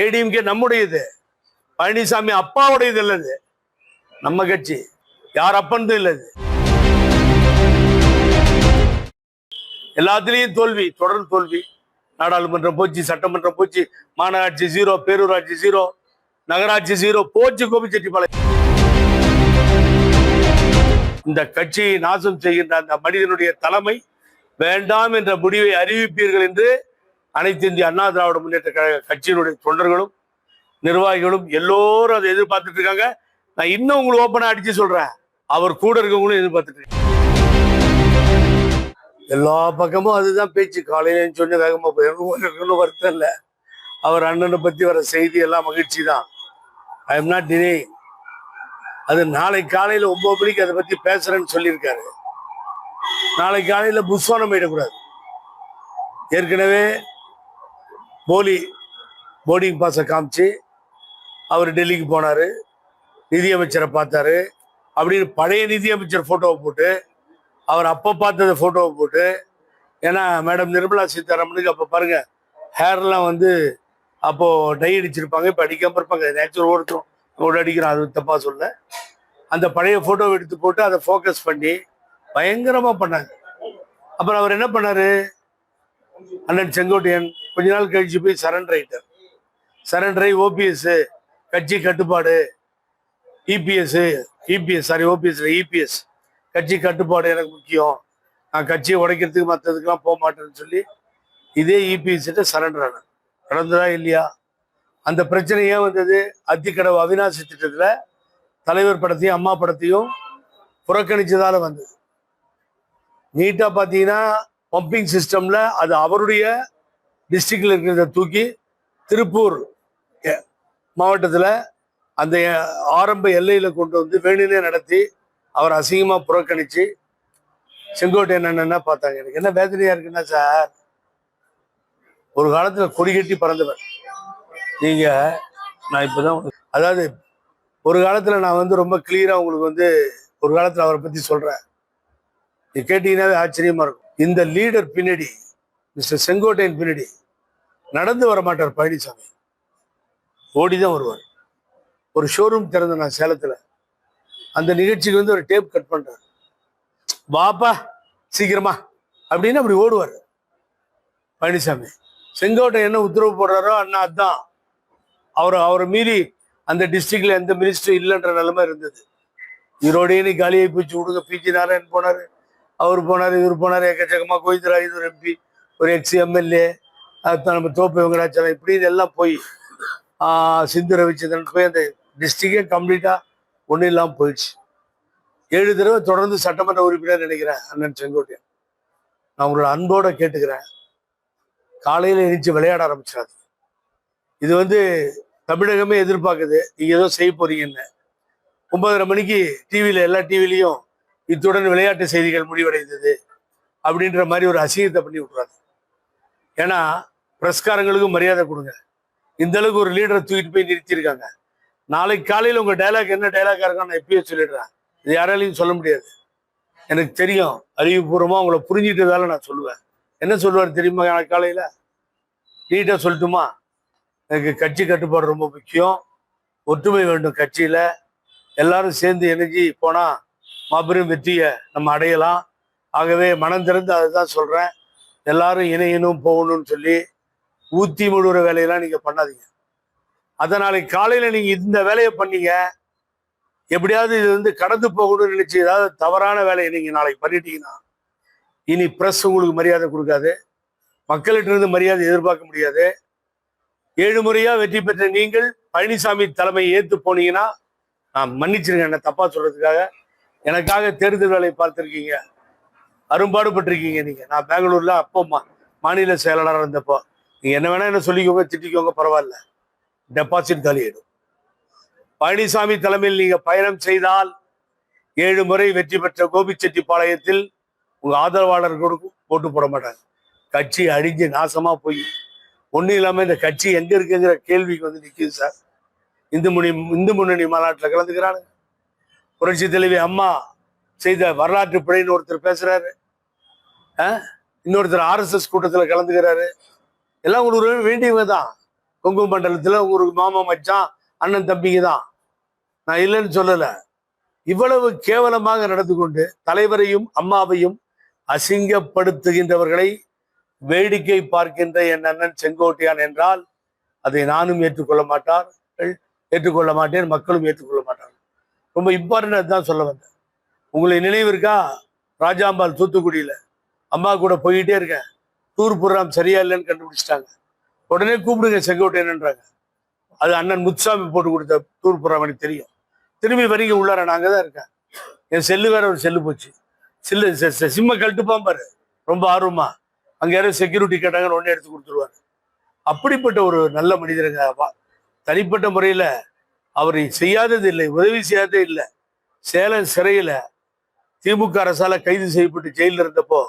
ஏடிஎம்கே நம்முடையது. பழனிசாமி அப்பாவுடையது இல்லது. நம்ம கட்சி. யார் அப்பன் இல்லது. எல்லாத்துலேயும் தோல்வி தொடர் தோல்வி. நாடாளுமன்றம் போச்சு சட்டமன்றம் போச்சு மாநகராட்சி ஜீரோ பேரூராட்சி ஜீரோ நகராட்சி ஜீரோ போச்சு கோபிச்செட்டிப்பாளையம். இந்த கட்சியை நாசம் செய்கின்ற அந்த மனிதனுடைய தலைமை வேண்டாம் என்ற முடிவை அறிவிப்பீர்கள் என்று அனைத்து இந்திய அண்ணா திராவிட முன்னேற்ற கழக கட்சியினுடைய தொண்டர்களும் நிர்வாகிகளும் எல்லோரும் அதை எதிர்பார்த்துட்டு இருக்காங்க. நான் இன்னும் உங்களுக்கு ஓப்பனாக அடிச்சு சொல்றேன். அவர் கூட இருக்கவங்களும் எதிர்பார்த்துட்டு இருக்காங்க. எல்லா பக்கமும் அதுதான் பேச்சு. காலையில சொன்ன வேகமாக போயிடும் வருத்தம் இல்லை. அவர் அண்ணனை பற்றி வர செய்தி எல்லாம் மகிழ்ச்சி தான். ஐ எம் நாட் டினே அது நாளை காலையில் ஒன்பது மணிக்கு அதை பற்றி பேசுகிறேன்னு சொல்லியிருக்காரு. நாளை காலையில் புஷ்வானம் போயிடக்கூடாது. ஏற்கனவே போலி போர்டிங் பாஸை காமிச்சு அவர் டெல்லிக்கு போனார். நிதியமைச்சரை பார்த்தாரு. அப்படின்னு பழைய நிதியமைச்சர் ஃபோட்டோவை போட்டு அவர் அப்போ பார்த்தத ஃபோட்டோவை போட்டு ஏன்னா மேடம் நிர்மலா சீதாராமனுக்கு அப்போ பாருங்கள் ஹேர்லாம் வந்து அப்போது டை அடிச்சிருப்பாங்க இப்போ அடிக்காமல் இருப்பாங்க. நேச்சுரல் ஒருத்தரும். ஒரு அடிக்கிறோம் அது தப்பாக சொல்ல. அந்த பழைய ஃபோட்டோவை எடுத்து போட்டு அதை ஃபோக்கஸ் பண்ணி பயங்கரமாக பண்ணாங்க. அப்புறம் அவர் என்ன பண்ணார்? அண்ணன் செங்கோட்டையன் கொஞ்ச நாள் கழிச்சு போய் சரண்டர் ஆகிட்டார் சரண்டர் ஆகி ஓபிஎஸ் கட்சி கட்டுப்பாடு EPS EPS sorry OPS EPS கட்சி கட்டுப்பாடு எனக்கு முக்கியம். நான் கட்சியை உடைக்கிறதுக்கு மற்றதுக்கெல்லாம் போக மாட்டேன்னு சொல்லி இதே இபிஎஸ் சரண்டர் ஆனார். நடந்ததா இல்லையா? அந்த பிரச்சனை ஏன் வந்தது? அத்திக்கடவு அவினாசி திட்டத்தில் தலைவர் படத்தையும் அம்மா படத்தையும் புறக்கணிச்சதால வந்தது. நீட்டா பார்த்தீங்கன்னா பம்பிங் சிஸ்டம்ல அது அவருடைய டிஸ்ட்ரிக்டில் இருக்கிறத தூக்கி திருப்பூர் மாவட்டத்தில் அந்த ஆரம்ப எல்லையில் கொண்டு வந்து வேணுனே நடத்தி அவர் அசிங்கமாக புறக்கணித்து செங்கோட்டையன் என்ன பார்த்தாங்க. எனக்கு என்ன வேதனையாக இருக்குன்னா சார் ஒரு காலத்தில் கொடி கட்டி பறந்தவர். நீங்கள் நான் இப்போ தான் அதாவது ஒரு காலத்தில் நான் வந்து ரொம்ப கிளியராக உங்களுக்கு வந்து ஒரு காலத்தில் அவரை பற்றி சொல்கிறேன் நீ கேட்டீங்கன்னாவே ஆச்சரியமாக இருக்கும். இந்த லீடர் பின்னாடி மிஸ்டர் செங்கோட்டையன் பின்னாடி நடந்து வர மாட்டார் பழனிசாமி. ஓடி தான் வருவார். ஒரு ஷோரூம் திறந்த நான் சேலத்துல. அந்த நிகழ்ச்சிக்கு வந்து ஒரு டேப் கட் பண்ணுறார் வாப்பா சீக்கிரமா அப்படின்னு அப்படி ஓடுவார். பழனிசாமி. செங்கோட்டை என்ன உத்தரவு போடுறாரோ அண்ணா அதான். அவர் அவரை மீறி அந்த டிஸ்ட்ரிக்ட்ல எந்த மினிஸ்டர் இல்லைன்ற நிலைமை இருந்தது. ஈரோடே நீ காலியை போச்சு விடுங்க. பிஜி நாராயண் போனார். அவர் போனார் இவர் போனார். எக்கச்சக்கமாக கோவிந்தராஜ் ஒரு எம்பி ஒரு எக்ஸ் எம்எல்ஏ நம்ம தோப்பு வெங்கடாச்சலம் இப்படி எல்லாம் போய் சிந்து ரவிச்சந்திரன் போய் அந்த டிஸ்ட்ரிக்டே கம்ப்ளீட்டா ஒன்றும் இல்லாமல் போயிடுச்சு. ஏழு தடவை தொடர்ந்து சட்டமன்ற உறுப்பினர் நினைக்கிறேன் அண்ணன் செங்கோட்டையன். நான் உங்களோட அன்போட கேட்டுக்கிறேன். காலையில எழுந்துச்சு விளையாட ஆரம்பிச்சிடாது. இது வந்து தமிழகமே எதிர்பார்க்குது. நீங்க ஏதோ செய்ய போறீங்கன்னு. ஒன்பதரை மணிக்கு டிவியில எல்லா டிவிலையும் இத்துடன் விளையாட்டு செய்திகள் முடிவடைந்தது அப்படின்ற மாதிரி ஒரு அசிங்கத்தை பண்ணி விட்றாரு ஏன்னா பிரஸ்காரங்களுக்கும் மரியாதை கொடுங்க. இந்த அளவுக்கு ஒரு லீடரை தூக்கிட்டு போய் நிறுத்தியிருக்காங்க. நாளைக்கு காலையில் உங்கள் டைலாக் என்ன டைலாக் இருக்கான்னு நான் எப்பயோ சொல்லிடுறேன். இது யாராலையும் சொல்ல முடியாது. எனக்கு தெரியும். அறிவுபூர்வமாக உங்களை புரிஞ்சிட்டதால நான் சொல்லுவேன். என்ன சொல்லுவார் தெரியுமா நாளைக்கு காலையில்? நீட்டாக சொல்லட்டுமா? எனக்கு கட்சி கட்டுப்பாடு ரொம்ப முக்கியம். ஒற்றுமை வேண்டும் கட்சியில். எல்லாரும் சேர்ந்து இணைஞ்சு போனால் மாபெரும் வெற்றியை நம்ம அடையலாம். ஆகவே மனம் திறந்து அதுதான் சொல்கிறேன் எல்லாரும் இணையணும் போகணும்னு சொல்லி ஊத்தி முழுகிற வேலையெல்லாம் நீங்க பண்ணாதீங்க. அதை நாளைக்கு காலையில நீங்க இந்த வேலையை பண்ணீங்க. எப்படியாவது இது வந்து கடந்து போகணும்னு நினைச்சு ஏதாவது தவறான வேலையை நீங்க நாளைக்கு பண்ணிட்டீங்கன்னா இனி பிரஸ் உங்களுக்கு மரியாதை கொடுக்காது. மக்கள்கிட்ட இருந்து மரியாதை எதிர்பார்க்க முடியாது. ஏழு முறையா வெற்றி பெற்ற நீங்கள் பழனிசாமி தலைமையை ஏத்து போனீங்கன்னா நான் மன்னிச்சிருங்க என்ன தப்பா சொல்றதுக்காக. எனக்காக தேர்தல் வேலை பார்த்துருக்கீங்க. அரும்பாடுபட்டிருக்கீங்க நீங்க. நான் பெங்களூர்ல அப்போ மாநில செயலாளராக இருந்தப்போ. நீங்க என்ன வேணா என்ன சொல்லிக்கோங்க திட்டிக்கோங்க பரவாயில்ல. டெபாசிட் காலியிடும் பழனிசாமி தலைமையில் நீங்க பயணம் செய்தால் ஏழு முறை வெற்றி பெற்ற கோபிச்செட்டிப்பாளையத்தில் உங்க ஆதரவாளர்களுக்கு போட்டு போட மாட்டாங்க கட்சி அழிஞ்சு நாசமா போய் ஒண்ணும் இல்லாம இந்த கட்சி எங்க இருக்குங்கிற கேள்விக்கு வந்து நிற்கிது சார். இந்து முனி இந்து முன்னணி மாநாட்டில் கலந்துக்கிறாங்க புரட்சி தலைவி அம்மா செய்த வரலாற்று பிழைன்னு ஒருத்தர் பேசுறாரு. இன்னொருத்தர் ஆர்எஸ்எஸ் கூட்டத்தில் கலந்துக்கிறாரு. எல்லாம் உங்களுக்கு வேண்டியவங்க தான். கொங்கு மண்டலத்தில் உங்களுக்கு மாமா மச்சான் அண்ணன் தம்பிங்க தான். நான் இல்லைன்னு சொல்லலை. இவ்வளவு கேவலமாக நடந்து கொண்டு தலைவரையும் அம்மாவையும் அசிங்கப்படுத்துகின்றவர்களை வேடிக்கை பார்க்கின்ற என் அண்ணன் செங்கோட்டையான் என்றால் அதை நானும் ஏற்றுக்கொள்ள மாட்டார்கள் ஏற்றுக்கொள்ள மாட்டேன் மக்களும் ஏற்றுக்கொள்ள மாட்டார்கள் ரொம்ப இம்பார்ட்டன்ட் தான் சொல்ல வந்தேன். உங்களை நினைவு இருக்கா? ராஜாம்பால் தூத்துக்குடியில். அம்மா கூட போயிட்டே இருக்கேன். டூர் ப்ரோக்ராம் சரியா இல்லைன்னு கண்டுபிடிச்சிட்டாங்க. உடனே கூப்பிடுங்க செங்கோட்டையன்ன்றாங்க அது அண்ணன் முத்துசாமி போட்டு கொடுத்த டூர் ப்ரோக்ராம் எனக்கு தெரியும். திரும்பி வரீங்க உள்ளார நாங்கள் தான் இருக்கேன் என் செல்லு வேற ஒரு செல்லு போச்சு. செல்லு செ- சிம்ம கழட்டுப்பான் பாரு. ரொம்ப ஆர்வமா. அங்க யாரும் செக்யூரிட்டி கேட்டாங்கன்னு உடனே எடுத்து கொடுத்துருவாரு. அப்படிப்பட்ட ஒரு நல்ல மனிதருங்க அப்பா. தனிப்பட்ட முறையில அவர் செய்யாதது இல்லை உதவி செய்யாததே இல்லை. சேலம் சிறையில திமுக அரசால கைது செய்யப்பட்டு ஜெயிலில் இருந்தப்போ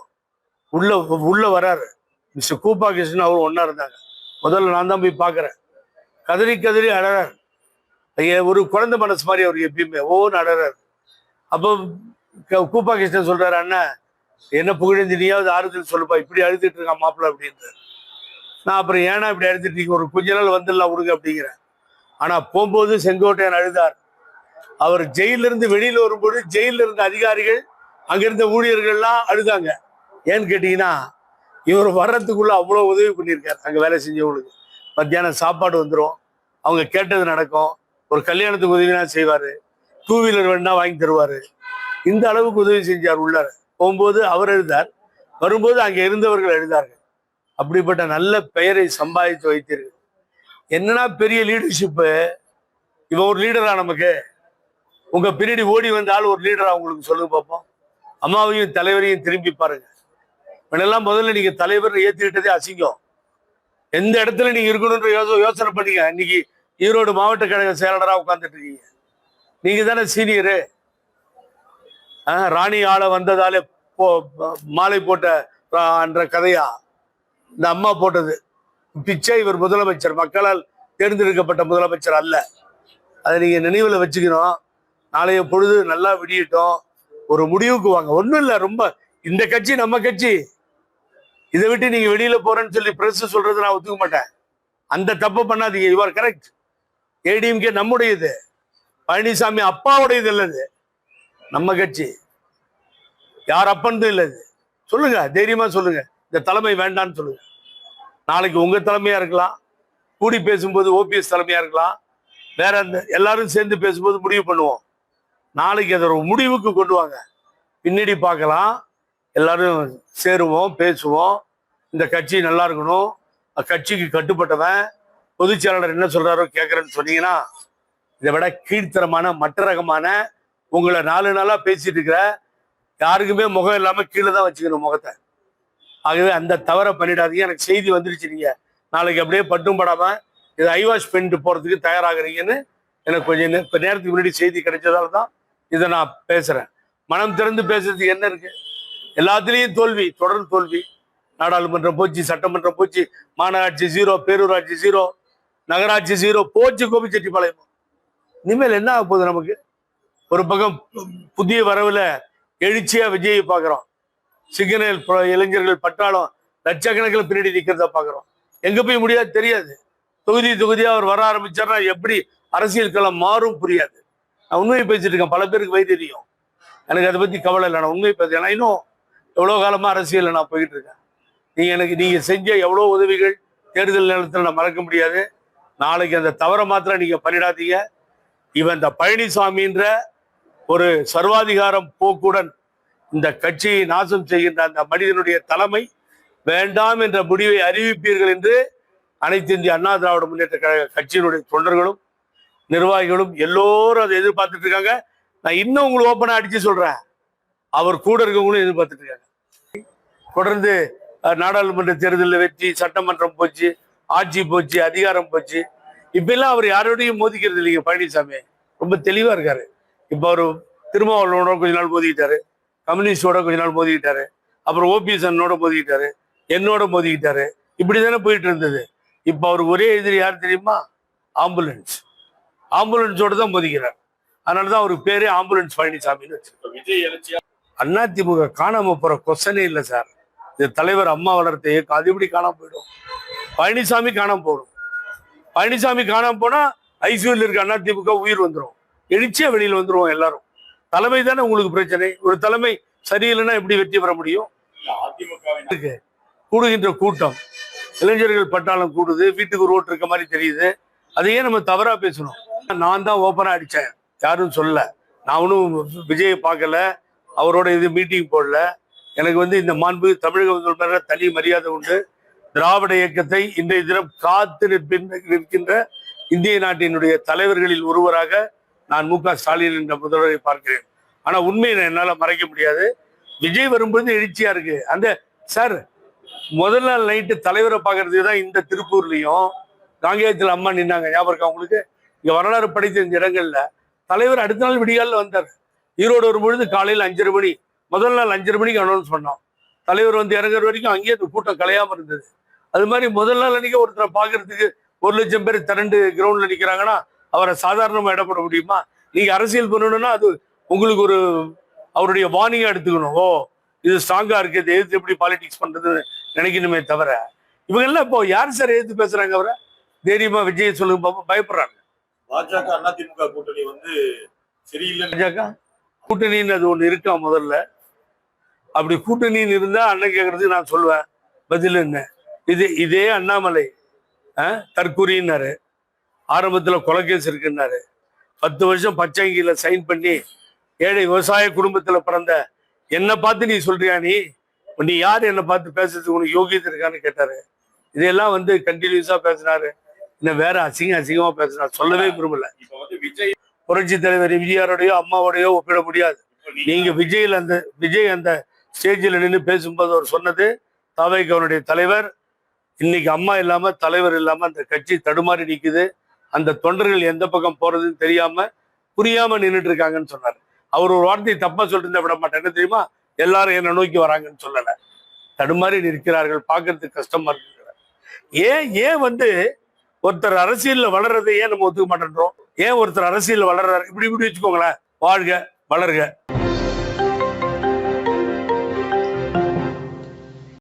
உள்ள உள்ள வராரு. மிஸ்டர் கூப்பா கிருஷ்ணன் அவர் ஒன்றா இருந்தாங்க. முதல்ல நான் தான் போய் பார்க்குறேன். கதறி கதறி அழறார். ஐயா ஒரு குழந்தை மனசு மாதிரி அவர் எப்பயுமே ஓன்னு அழறார். அப்போ கூப்பா கிருஷ்ணன் சொல்கிறார் அண்ணன் என்ன புகழந்தி நீயாவது ஆறுதல் சொல்லுப்பா இப்படி அழுதுட்டு இருக்கான் மாப்பிள்ள அப்படின்ட்டு நான் அப்புறம் ஏன்னா இப்படி அழுதுட்டு ஒரு கொஞ்ச நாள் வந்துடலாம் விடுங்க அப்படிங்கிறேன். ஆனால் போகும்போது செங்கோட்டையன் அழுதார். அவர் ஜெயிலிருந்து இருந்து வரும்போது ஜெயிலில் இருந்த அதிகாரிகள் அங்கிருந்த ஊழியர்கள்லாம் அழுதாங்க. ஏன்னு கேட்டிங்கன்னா இவர் வர்றதுக்குள்ள அவ்வளோ உதவி பண்ணியிருக்காரு. அங்கே வேலை செஞ்சவங்களுக்கு. மத்தியானம் சாப்பாடு வந்துடும் அவங்க கேட்டது நடக்கும். ஒரு கல்யாணத்துக்கு உதவினா செய்வார். டூ வீலர் வேணா வாங்கி தருவார். இந்த அளவுக்கு உதவி செஞ்சார் உள்ளார. போகும்போது அவர் எழுதார். வரும்போது அங்கே இருந்தவர்கள் எழுதார்கள். அப்படிப்பட்ட நல்ல பெயரை சம்பாதித்து வைத்தீர்கள். என்னன்னா பெரிய லீடர்ஷிப்பு இவன் ஒரு லீடரா நமக்கு. உங்க பின்னாடி ஓடி வந்தால் ஒரு லீடரா உங்களுக்கு சொல்லுங்க பார்ப்போம் அம்மாவையும் தலைவரையும் திரும்பி பாருங்க. முன்னெல்லாம் முதல்ல நீங்க தலைவர் ஏத்திக்கிட்டதே அசிங்கம். எந்த இடத்துல நீங்க இருக்கணும்ன்ற யோசனை யோசனை பண்ணீங்க? இன்னைக்கு ஈரோடு மாவட்ட கழக செயலாளராக உட்கார்ந்துட்டு இருக்கீங்க நீங்க தானே சீனியரு. ராணி ஆள வந்ததாலே போ- மாலை போட்ட என்ற கதையா? இந்த அம்மா போட்டது. பிச்சை இவர் முதலமைச்சர். மக்களால் தேர்ந்தெடுக்கப்பட்ட முதலமைச்சர் அல்ல. அதை நீங்க நினைவில் வச்சுக்கணும். நாளைய பொழுது நல்லா விடியட்டும். ஒரு முடிவுக்கு வாங்க. ஒன்றும் இல்லை. ரொம்ப இந்த கட்சி நம்ம கட்சி. இதை விட்டு நீங்க வெளியில போறேன்னு சொல்லி பிரஸ் சொல்றது நான் ஒத்துக்க மாட்டேன். அந்த தப்பு பண்ணாதீங்க. யூ ஆர் கரெக்ட் ஏடிஎம்கே நம்முடையது. பழனிசாமி அப்பாவுடையது இல்லது நம்ம கட்சி. யார் அப்பன்னு இல்லது. சொல்லுங்க தைரியமா சொல்லுங்க. இந்த தலைமை வேண்டான்னு சொல்லுங்க. நாளைக்கு உங்க தலைமையா இருக்கலாம். கூடி பேசும்போது ஓபிஎஸ் தலைமையா இருக்கலாம். வேற அந்த எல்லாரும் சேர்ந்து பேசும்போது முடிவு பண்ணுவோம். நாளைக்கு அதை ஒரு முடிவுக்கு கொண்டு வாங்க. பின்னாடி பார்க்கலாம். எல்லாரும் சேருவோம் பேசுவோம். இந்த கட்சி நல்லா இருக்கணும். கட்சிக்கு கட்டுப்பட்டவன் பொதுச் செயலாளர் என்ன சொல்றாரோ கேட்கறேன்னு சொன்னீங்கன்னா இதை விட கீழ்த்தரமான மற்ற ரகமான உங்களை நாலு நாளா பேசிட்டு இருக்கிற யாருக்குமே முகம் இல்லாம கீழே தான் வச்சுக்கணும் முகத்தை. ஆகவே அந்த தவறை பண்ணிடாதீங்க. எனக்கு செய்தி வந்துருச்சு நீங்க. நாளைக்கு அப்படியே பட்டும் படாம இது ஐவாஷ் பண்ணிட்டு போறதுக்கு தயாராகிறீங்கன்னு எனக்கு கொஞ்சம் இப்போ நேரத்துக்கு முன்னாடி செய்தி கிடைச்சதால தான் இதை நான் பேசுறேன். மனம் திறந்து பேசுறதுக்கு என்ன இருக்கு? எல்லாத்துலேயும் தோல்வி தொடர் தோல்வி. நாடாளுமன்றம் போச்சு சட்டமன்றம் போச்சு மாநகராட்சி ஜீரோ பேரூராட்சி ஜீரோ நகராட்சி ஜீரோ போச்சு கோபிச்செட்டிப்பாளையம். இனிமேல் என்ன ஆக போகுது நமக்கு? ஒரு பக்கம் புதிய வரவில் எழுச்சியா விஜயை பார்க்குறோம். சிக்னல் இளைஞர்கள் பட்டாளம் லட்சக்கணக்கில் பின்னாடி நிற்கிறத பார்க்குறோம். எங்கே போய் முடியாது? தெரியாது. தொகுதி தொகுதியாக அவர் வர ஆரம்பிச்சார்னா எப்படி அரசியல் களம் மாறும் புரியாது. நான் உண்மையை பேசிட்டு இருக்கேன். பல பேருக்கு வழி தெரியும். எனக்கு அதை பற்றி கவலை இல்லை. நான் உண்மையை பேசுகிறேன் ஏன்னா இன்னும் எவ்வளோ காலமாக அரசியலில் நான் போயிட்டு இருக்கேன். நீங்கள் எனக்கு நீங்கள் செஞ்ச எவ்வளோ உதவிகள் தேர்தல் நேரத்தில் நான் மறக்க முடியாது. நாளைக்கு அந்த தவறை மாத்திரம் நீங்கள் பண்ணிடாதீங்க. இவன் இந்த பழனிசாமின்ற ஒரு சர்வாதிகாரம் போக்குடன் இந்த கட்சியை நாசம் செய்கின்ற அந்த மனிதனுடைய தலைமை வேண்டாம் என்ற முடிவை அறிவிப்பீர்கள் என்று அனைத்து இந்திய அண்ணா திராவிட முன்னேற்ற கழக கட்சியினுடைய தொண்டர்களும் நிர்வாகிகளும் எல்லோரும் அதை எதிர்பார்த்துட்டு இருக்காங்க. நான் இன்னும் உங்களுக்கு ஓப்பனாக அடிச்சு சொல்றேன். அவர் கூட இருக்கவங்களும் எதிர்பார்த்துட்டு இருக்காங்க. தொடர்ந்து நாடாளுமன்ற தேர்தலில் வெற்றி சட்டமன்றம் போச்சு ஆட்சி போச்சு அதிகாரம் போச்சு. இப்ப எல்லாம் அவர் யாரோடையும் மோதிக்கிறது இல்லைங்க பழனிசாமி. ரொம்ப தெளிவா இருக்காரு. இப்ப அவர் திருமாவளவனோட கொஞ்ச நாள் மோதிக்கிட்டாரு கம்யூனிஸ்டோட கொஞ்ச நாள் மோதிக்கிட்டாரு அப்புறம் ஓபிஎஸ் அண்ணனோட மோதிக்கிட்டாரு என்னோட மோதிக்கிட்டாரு. இப்படி தானே போயிட்டு இருந்தது. இப்ப அவருக்கு ஒரே எதிரி யார் தெரியுமா? ஆம்புலன்ஸ். ஆம்புலன்ஸோட தான் மோதிக்கிறார். அதனாலதான் அவருக்கு பேரே ஆம்புலன்ஸ் பழனிசாமின்னு வச்சு இப்ப விஜய் எழுச்சியா? அதிமுக காணாம போற கொஸ்டனே இல்லை சார். தலைவர் அம்மா வளர்த்த இயக்கம் அது எப்படி காணாம போயிடும். பழனிசாமி காணாம போடும் பழனிசாமி காணாம போனா ஐசியூல இருக்க அண்ணா திமுக உயிர் வந்துரும். எழுச்சியா வெளியில வந்துருவோம் எல்லாரும். தலைமை தானே உங்களுக்கு பிரச்சனை. ஒரு தலைமை சரியில்லைன்னா எப்படி வெற்றி பெற முடியும்? அதிமுகவின் கூடுகின்ற கூட்டம். இளைஞர்கள் பட்டாளம் கூடுது. வீட்டுக்கு ஒரு ஓட்டு இருக்க மாதிரி தெரியுது. அதையே நம்ம தவறா பேசணும்? நான் தான் ஓப்பனா அடிச்சேன். யாரும் சொல்லல. நான் ஒன்றும் விஜயை பார்க்கல. அவரோட இது மீட்டிங் போடல. எனக்கு வந்து இந்த மாண்பு தமிழக முதல்வர் மேல தனி மரியாதை உண்டு. திராவிட இயக்கத்தை இன்றைய தினம் காத்து நிற்கின்ற இந்திய நாட்டினுடைய தலைவர்களில் ஒருவராக நான் மு க ஸ்டாலின் என்ற முதல்வரை பார்க்கிறேன். ஆனா உண்மையை என்னால மறைக்க முடியாது. விஜய் வரும்போது எழுச்சியா இருக்கு. அந்த சார் முதல் நாள் நைட்டு தலைவரை பார்க்கறதுக்கு தான் இந்த திருப்பூர்லயும் காங்கேயத்தில் அம்மா நின்னாங்க. ஞாபகம் இருக்கா உங்களுக்கு? இங்க வரலாறு படைத்த இந்த இடங்கள்ல தலைவர் அடுத்த நாள் விடிகாலில் வந்தார். ஈரோடு வரும்பொழுது காலையில் அஞ்சரை மணி முதல் நாள் அஞ்சரை மணிக்கு அனௌன்ஸ் பண்ணோம். தலைவர் வந்து இறங்குற வரைக்கும் அங்கேயே அந்த கூட்டம் கலையாம இருந்தது. அது மாதிரி முதல் நாள் அன்னைக்கு ஒருத்தரை பார்க்கறதுக்கு ஒரு லட்சம் பேர் திரண்டு கிரவுண்ட்ல நிக்கிறாங்கன்னா அவரை சாதாரணமா இடப்பட முடியுமா? நீங்க அரசியல் பண்ணணும்னா அது உங்களுக்கு ஒரு அவருடைய வார்னிங்கா எடுத்துக்கணும். ஓ இது ஸ்ட்ராங்கா இருக்கு. இதை எதிர்த்து எப்படி பாலிடிக்ஸ் பண்றதுன்னு நினைக்கணுமே தவிர இவங்க எல்லாம் இப்போ யார் சார் எதிர்த்து பேசுறாங்க அவரை? தைரியமா விஜய் சொல்லுங்க பாப்போம். பயப்படுறாங்க. பாஜக அதிமுக கூட்டணி வந்து சரியில்லைன்னு பாஜக? கூட்டணின்னு அது ஒண்ணு இருக்கா முதல்ல? அப்படி கூட்டணியில் இருந்தா அண்ணன் கேட்கறதுக்கு நான் சொல்லுவேன். பதில் என்ன? இது இதே அண்ணாமலை அஹ், ஆரம்பத்தில் ஆரம்பத்துல கொலைகேஸ் இருக்குன்னாரு. பத்து வருஷம் பச்சைங்கில சைன் பண்ணி ஏழை விவசாய குடும்பத்தில் பிறந்த என்னை பார்த்து நீ சொல்றியா நீ? நீ யார் என்னை பார்த்து பேசுறதுக்கு உனக்கு யோகியத்தை இருக்கான்னு கேட்டாரு. இதையெல்லாம் வந்து கண்டினியூஸா பேசினாரு. இன்னும் வேற அசிங்க அசிங்கமா பேசினார். சொல்லவே விரும்பல. வந்து விஜய் புரட்சி தலைவர் எம்ஜிஆரோடயோ அம்மாவோடையோ ஒப்பிட முடியாது. நீங்க விஜயில் அந்த விஜய் அந்த ஸ்டேஜில் நின்று பேசும்போது அவர் சொன்னது தாவைக்கவனுடைய தலைவர் இன்னைக்கு அம்மா இல்லாமல் தலைவர் இல்லாமல் அந்த கட்சி தடுமாறி நிற்குது அந்த தொண்டர்கள் எந்த பக்கம் போறதுன்னு தெரியாம புரியாம நின்றுட்டு இருக்காங்கன்னு சொன்னார். அவர் ஒரு வார்த்தையை தப்பா சொல்லிட்டு விட மாட்டேன். என்ன தெரியுமா? எல்லாரும் என்னை நோக்கி வராங்கன்னு சொல்லல. தடுமாறி நிற்கிறார்கள் பார்க்கறதுக்கு கஷ்டமா இருக்கிறார் ஏன் ஏன் வந்து ஒருத்தர் அரசியல்ல வளர்றதை ஏன் நம்ம ஒத்துக்க மாட்டேன்றோம்? ஏன் ஒருத்தர் அரசியல் வளர்றாரு? இப்படி இப்படி வச்சுக்கோங்களேன். வாழ்க வளர்க.